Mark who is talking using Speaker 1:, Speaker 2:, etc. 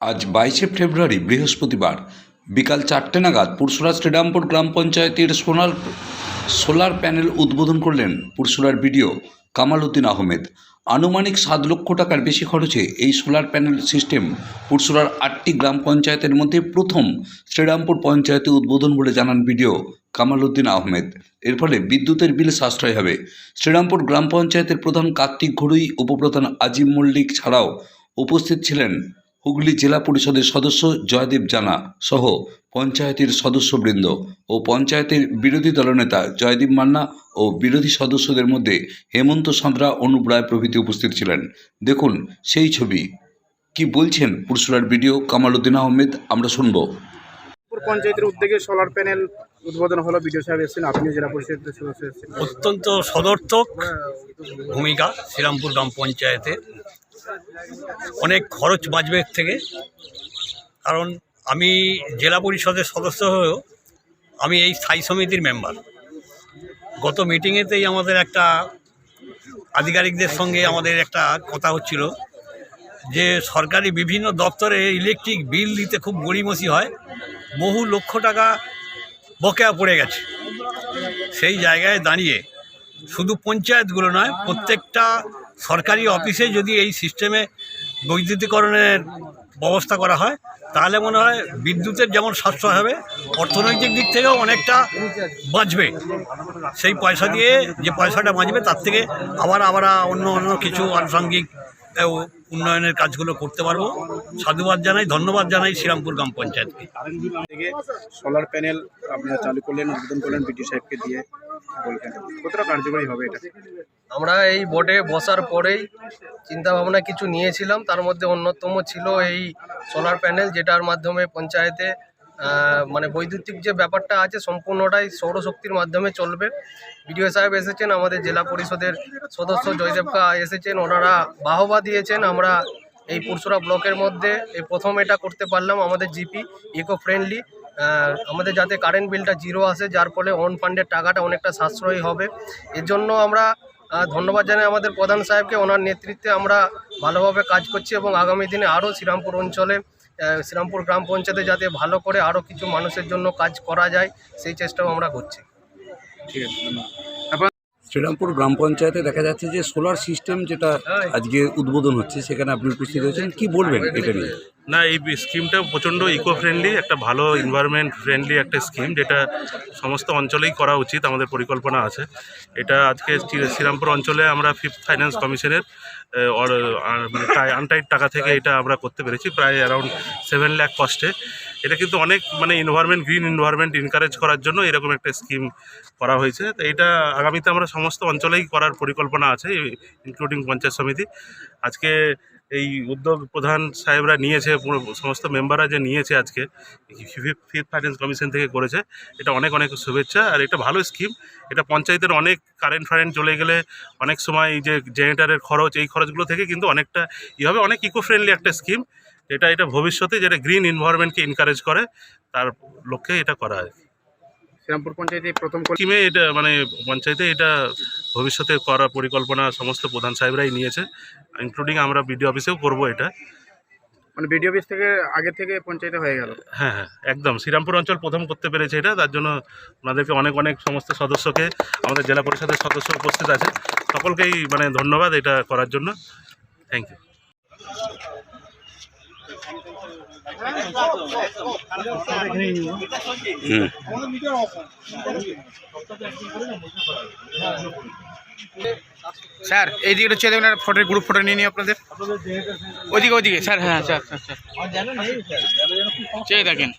Speaker 1: আজ বাইশে ফেব্রুয়ারি, বৃহস্পতিবার, বিকাল চারটে নাগাদ পুরসুরা শ্রীরামপুর গ্রাম পঞ্চায়েতের সোনার সোলার প্যানেল উদ্বোধন করলেন পুরসুরার বিডিও কামাল উদ্দিন আহমেদ। আনুমানিক সাত লক্ষ টাকার বেশি খরচে এই সোলার প্যানেল সিস্টেম পুরসুরার আটটি গ্রাম পঞ্চায়েতের মধ্যে প্রথম শ্রীরামপুর পঞ্চায়েতে উদ্বোধন বলে জানান বিডিও কামাল উদ্দিন আহমেদ। এর ফলে বিদ্যুতের বিল সাশ্রয় হবে। শ্রীরামপুর গ্রাম পঞ্চায়েতের প্রধান কার্তিক ঘড়ুই উপপ্রধান আজিম মল্লিক ছাড়াও উপস্থিত ছিলেন হুগলি জেলা পরিষদের সদস্য জয়দেব জানা সহ পঞ্চায়েতের সদস্যবৃন্দ ও পঞ্চায়েতের বিরোধী দলনেতা জয়দীপ মান্না ও বিরোধী সদস্যদের মধ্যে হেমন্ত সাঁতরা অনুপ রায় প্রভৃতি উপস্থিত ছিলেন। দেখুন সেই ছবি। কি বলছেন পুরসুরার বিডিও কামাল উদ্দিন আহমেদ আমরা শুনব।
Speaker 2: পঞ্চায়েতের উদ্যোগে সোলার প্যানেল উদ্বোধন হলো বিডিও সাহেব এসেছেন আপনি জেলা পরিষদের সদস্য এসেছেন।
Speaker 3: অত্যন্ত সদর্থক ভূমিকা শ্রীরামপুর গ্রাম পঞ্চায়েতে অনেক খরচ বাঁচবে এর থেকে। কারণ আমি জেলা পরিষদের সদস্য হয়েও আমি এই স্থায়ী সমিতির মেম্বার গত মিটিংয়েতেই আমাদের একটা আধিকারিকদের সঙ্গে আমাদের একটা কথা হচ্ছিল যে সরকারি বিভিন্ন দপ্তরে ইলেকট্রিক বিল দিতে খুব গড়িমসি হয়, বহু লক্ষ টাকা বকেয়া পড়ে গেছে। সেই জায়গায় দাঁড়িয়ে শুধু পঞ্চায়েতগুলো নয়, প্রত্যেকটা সরকারি অফিসে যদি এই সিস্টেমে বৈদ্যুতিকরণের ব্যবস্থা করা হয় তাহলে মনে হয় বিদ্যুতের যেমন সাশ্রয় হবে অর্থনৈতিক দিক থেকেও অনেকটা বাঁচবে। সেই পয়সা দিয়ে যে পয়সাটা বাঁচবে তার থেকে আবার আমরা অন্য অন্য কিছু আনুষঙ্গিক উন্নয়নের কাজগুলো করতে পারব। সাধুবাদ জানাই ধন্যবাদ জানাই শ্রীরামপুর গ্রাম পঞ্চায়েতকে।
Speaker 2: সোলার প্যানেল আপনারা চালু করলেন উদ্বোধন করলেন বিটি সাহেবকে দিয়ে।
Speaker 4: আমরা এই বোর্ডে বসার পরেই চিন্তা ভাবনা কিছু নিয়েছিলাম। তার মধ্যে অন্যতম ছিল এই সোলার প্যানেল যেটার মাধ্যমে পঞ্চায়েতে মানে বৈদ্যুতিক যে ব্যাপারটা আছে, সম্পূর্ণটাই সৌরশক্তির মাধ্যমে চলবে। বিডিও সাহেব এসেছেন, আমাদের জেলা পরিষদের সদস্য জয়দেবকা এসেছেন, ওনারা বাহবা দিয়েছেন। আমরা এই পুরসুরা ব্লকের মধ্যে এই প্রথম এটা করতে পারলাম, আমাদের জিপি ইকো ফ্রেন্ডলি আমাদের যাতে কারেন্ট বিলটা জিরো আসে যার ফলে অন ফান্ডের টাকাটা অনেকটা সাশ্রয়ী হবে। এর জন্য আমরা ধন্যবাদ জানাই আমাদের প্রধান সাহেবকে। ওনার নেতৃত্বে আমরা ভালোভাবে কাজ করছি এবং আগামী দিনে আরও শ্রীরামপুর অঞ্চলে শ্রীরামপুর গ্রাম পঞ্চায়েতে যাতে ভালো করে আরও কিছু মানুষের জন্য কাজ করা যায় সেই চেষ্টাও আমরা করছি।
Speaker 2: ঠিক আছে ধন্যবাদ।
Speaker 1: শ্রীরামপুর গ্রাম পঞ্চায়েতে দেখা যাচ্ছে যে সোলার সিস্টেম যেটা আজকে উদ্বোধন হচ্ছে সেখানে আপনি উপস্থিত হয়েছেন। কি বলবেন এটা নিয়ে?
Speaker 5: না, এই স্কিমটা প্রচণ্ড ইকো ফ্রেন্ডলি একটা ভালো এনভায়রনমেন্ট ফ্রেন্ডলি একটা স্কিম যেটা সমস্ত অঞ্চলেই করা উচিত, আমাদের পরিকল্পনা আছে। এটা আজকে শ্রীরামপুর অঞ্চলে আমরা ফিফথ ফাইন্যান্স কমিশনের আনটাইড টাকা থেকে এটা আমরা করতে পেরেছি, প্রায় অ্যারাউন্ড সেভেন ল্যাক কস্টে এটা কিন্তু অনেক মানে এনভায়রনমেন্ট গ্রিন এনভায়রনমেন্ট এনকারেজ করার জন্য এরকম একটা স্কিম করা হয়েছে। তো এটা আগামীতে আমরা সমস্ত অঞ্চলেই করার পরিকল্পনা আছে ইনক্লুডিং পঞ্চায়েত সমিতি। আজকে এই উদ্যোগ প্রধান সাহেবরা নিয়েছে পুরো সমস্ত মেম্বাররা যে নিয়েছে আজকে ফিফথ ফাইন্যান্স কমিশন থেকে করেছে এটা অনেক অনেক শুভেচ্ছা। আর এটা ভালো স্কিম এটা পঞ্চায়েতের অনেক কারেন্ট ফারেন্ট চলে গেলে অনেক সময় এই যে জেনারেটারের খরচ এই খরচগুলো থেকে কিন্তু অনেকটা ই হবে। অনেক ইকো ফ্রেন্ডলি একটা স্কিম এটা এটা ভবিষ্যতে যেটা গ্রিন এনভায়রনমেন্টকে এনকারেজ করে তার লক্ষ্যে এটা করা হয়
Speaker 2: শ্রীরামপুর পঞ্চায়েতে প্রথম
Speaker 5: স্কিমে এটা মানে পঞ্চায়েতে এটা ভবিষ্যতে করার পরিকল্পনা সমস্ত প্রধান সাহেবরাই নিয়েছে ইনক্লুডিং আমরা বিডিও অফিসেও করব এটা।
Speaker 2: মানে বিডিও অফিস থেকে আগে থেকে পঞ্চায়েতে হয়ে গেল?
Speaker 5: হ্যাঁ হ্যাঁ একদম। শ্রীরামপুর অঞ্চল প্রথম করতে পেরেছে এটা তার জন্য ওনাদেরকে অনেক অনেক সমস্ত সদস্যকে আমাদের জেলা পরিষদের সদস্য উপস্থিত আছে। সকলকেই মানে ধন্যবাদ এটা করার জন্য। থ্যাংক ইউ
Speaker 2: স্যার এই দিকে হচ্ছে দেখুন ফটো গ্রুপ ফটো নিয়ে নিই আপনাদের। ওইদিকে ওইদিকে। স্যার হ্যাঁ স্যার স্যার। চেয়ে দেখেন।